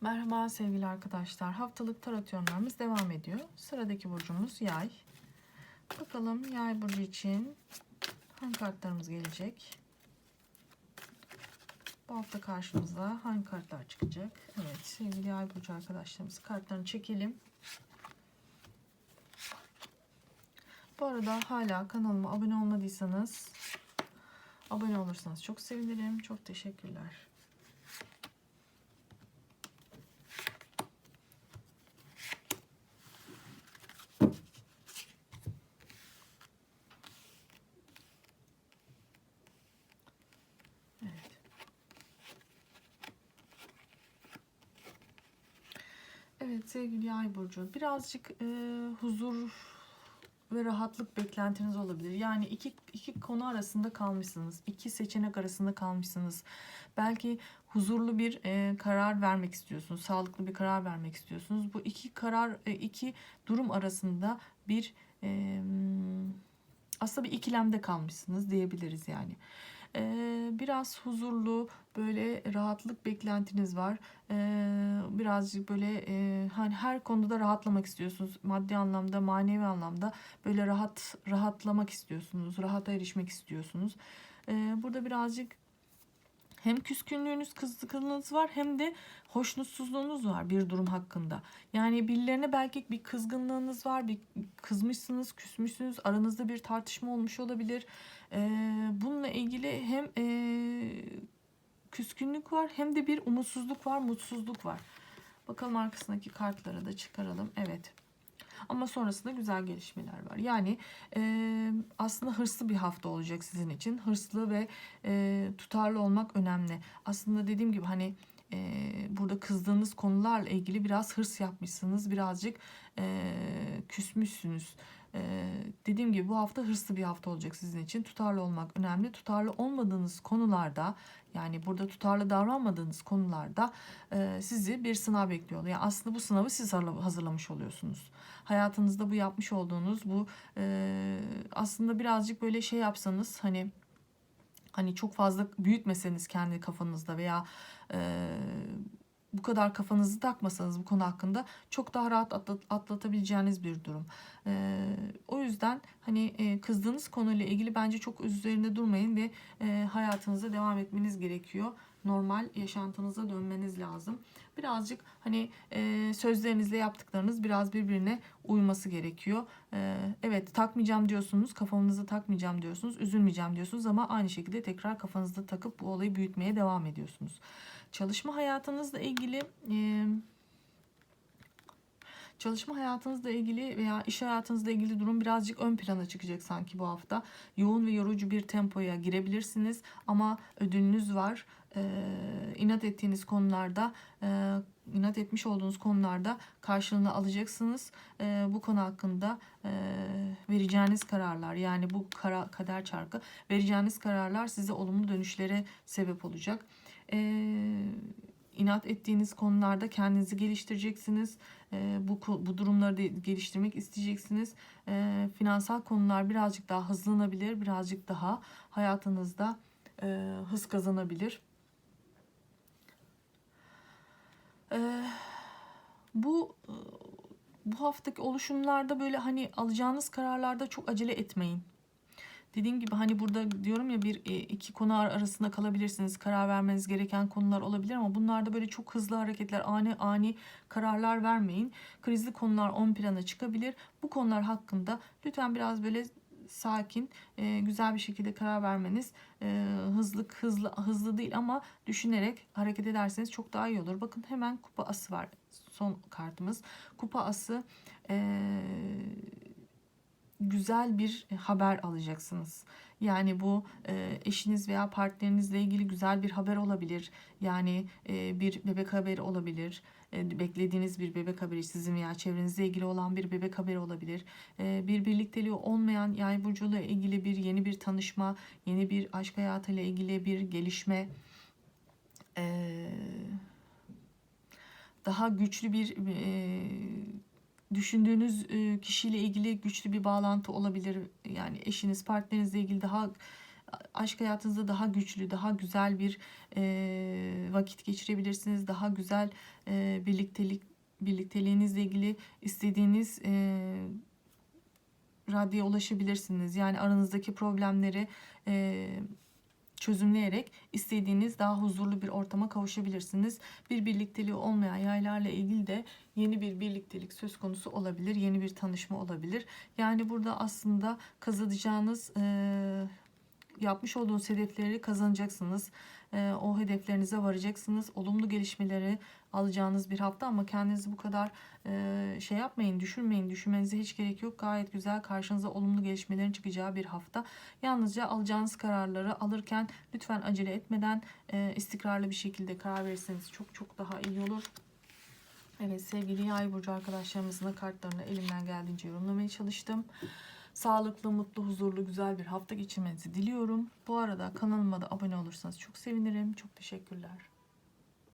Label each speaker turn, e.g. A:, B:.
A: Merhaba sevgili arkadaşlar. Haftalık tarot yorumlarımız devam ediyor. Sıradaki burcumuz yay. Bakalım yay burcu için hangi kartlarımız gelecek? Bu hafta karşımıza hangi kartlar çıkacak? Evet sevgili yay burcu arkadaşlarımız kartlarını çekelim. Bu arada hala kanalıma abone olmadıysanız abone olursanız çok sevinirim. Çok teşekkürler. Evet. Evet sevgili Yay burcu birazcık e, huzur ve rahatlık beklentiniz olabilir. Yani iki, iki konu arasında kalmışsınız. iki seçenek arasında kalmışsınız. Belki huzurlu bir e, karar vermek istiyorsunuz. Sağlıklı bir karar vermek istiyorsunuz. Bu iki karar, e, iki durum arasında bir e, aslında bir ikilemde kalmışsınız diyebiliriz yani. Biraz huzurlu böyle rahatlık beklentiniz var. Birazcık böyle hani her konuda rahatlamak istiyorsunuz. Maddi anlamda, manevi anlamda böyle rahat rahatlamak istiyorsunuz. Rahata erişmek istiyorsunuz. Burada birazcık hem küskünlüğünüz, kızgınlığınız var hem de hoşnutsuzluğunuz var bir durum hakkında. Yani birilerine belki bir kızgınlığınız var, bir kızmışsınız, küsmüşsünüz, aranızda bir tartışma olmuş olabilir. Ee, bununla ilgili hem e, küskünlük var hem de bir umutsuzluk var, mutsuzluk var. Bakalım arkasındaki kartları da çıkaralım. Evet. Ama sonrasında güzel gelişmeler var. Yani e, aslında hırslı bir hafta olacak sizin için. Hırslı ve e, tutarlı olmak önemli. Aslında dediğim gibi hani e, burada kızdığınız konularla ilgili biraz hırs yapmışsınız. Birazcık e, küsmüşsünüz. Ee, dediğim gibi bu hafta hırslı bir hafta olacak sizin için. Tutarlı olmak önemli. Tutarlı olmadığınız konularda yani burada tutarlı davranmadığınız konularda e, sizi bir sınav bekliyor. Yani aslında bu sınavı siz hazırlamış oluyorsunuz. Hayatınızda bu yapmış olduğunuz bu e, aslında birazcık böyle şey yapsanız hani hani çok fazla büyütmeseniz kendi kafanızda veya e, bu kadar kafanızı takmasanız bu konu hakkında çok daha rahat atlat, atlatabileceğiniz bir durum. Ee, o yüzden hani e, kızdığınız konuyla ilgili bence çok üzerinde durmayın ve e, hayatınıza devam etmeniz gerekiyor. Normal yaşantınıza dönmeniz lazım. Birazcık hani e, sözlerinizle yaptıklarınız biraz birbirine uyması gerekiyor. E, evet takmayacağım diyorsunuz, kafanızda takmayacağım diyorsunuz, üzülmeyeceğim diyorsunuz ama aynı şekilde tekrar kafanızda takıp bu olayı büyütmeye devam ediyorsunuz. Çalışma hayatınızla ilgili e, çalışma hayatınızla ilgili veya iş hayatınızla ilgili durum birazcık ön plana çıkacak sanki bu hafta. Yoğun ve yorucu bir tempoya girebilirsiniz ama ödülünüz var. Ee, inat ettiğiniz konularda, e, inat etmiş olduğunuz konularda karşılığını alacaksınız. Ee, bu konu hakkında e, vereceğiniz kararlar yani bu kara, kader çarkı vereceğiniz kararlar size olumlu dönüşlere sebep olacak e, inat ettiğiniz konularda kendinizi geliştireceksiniz. E, bu bu durumları da geliştirmek isteyeceksiniz. E, finansal konular birazcık daha hızlanabilir, birazcık daha hayatınızda e, hız kazanabilir. E, bu bu haftaki oluşumlarda böyle hani alacağınız kararlarda çok acele etmeyin. Dediğim gibi hani burada diyorum ya bir e, iki konu arasında kalabilirsiniz. Karar vermeniz gereken konular olabilir ama bunlarda böyle çok hızlı hareketler, ani ani kararlar vermeyin. Krizli konular ön plana çıkabilir. Bu konular hakkında lütfen biraz böyle sakin, e, güzel bir şekilde karar vermeniz e, hızlı hızlı hızlı değil ama düşünerek hareket ederseniz çok daha iyi olur. Bakın hemen kupa ası var. Son kartımız. Kupa ası eee güzel bir haber alacaksınız. Yani bu e, eşiniz veya partnerinizle ilgili güzel bir haber olabilir. Yani e, bir bebek haberi olabilir. E, beklediğiniz bir bebek haberi sizin veya çevrenizle ilgili olan bir bebek haberi olabilir. Bir birlikteliği olmayan yay burcuyla ilgili bir yeni bir tanışma, yeni bir aşk hayatıyla ilgili bir gelişme daha güçlü bir düşündüğünüz kişiyle ilgili güçlü bir bağlantı olabilir. Yani eşiniz, partnerinizle ilgili daha aşk hayatınızda daha güçlü, daha güzel bir e, vakit geçirebilirsiniz. Daha güzel e, birliktelik birlikteliğinizle ilgili istediğiniz e, raddeye ulaşabilirsiniz. Yani aranızdaki problemleri e, çözümleyerek istediğiniz daha huzurlu bir ortama kavuşabilirsiniz. Bir birlikteliği olmayan yaylarla ilgili de yeni bir birliktelik söz konusu olabilir. Yeni bir tanışma olabilir. Yani burada aslında kazanacağınız e, yapmış olduğunuz hedefleri kazanacaksınız. E, o hedeflerinize varacaksınız. Olumlu gelişmeleri alacağınız bir hafta ama kendinizi bu kadar e, şey yapmayın, düşünmeyin. Düşünmenize hiç gerek yok. Gayet güzel karşınıza olumlu gelişmelerin çıkacağı bir hafta. Yalnızca alacağınız kararları alırken lütfen acele etmeden e, istikrarlı bir şekilde karar verirseniz çok çok daha iyi olur. Evet sevgili yay burcu arkadaşlarımızın da kartlarını elimden geldiğince yorumlamaya çalıştım. Sağlıklı, mutlu, huzurlu, güzel bir hafta geçirmenizi diliyorum. Bu arada kanalıma da abone olursanız çok sevinirim. Çok teşekkürler.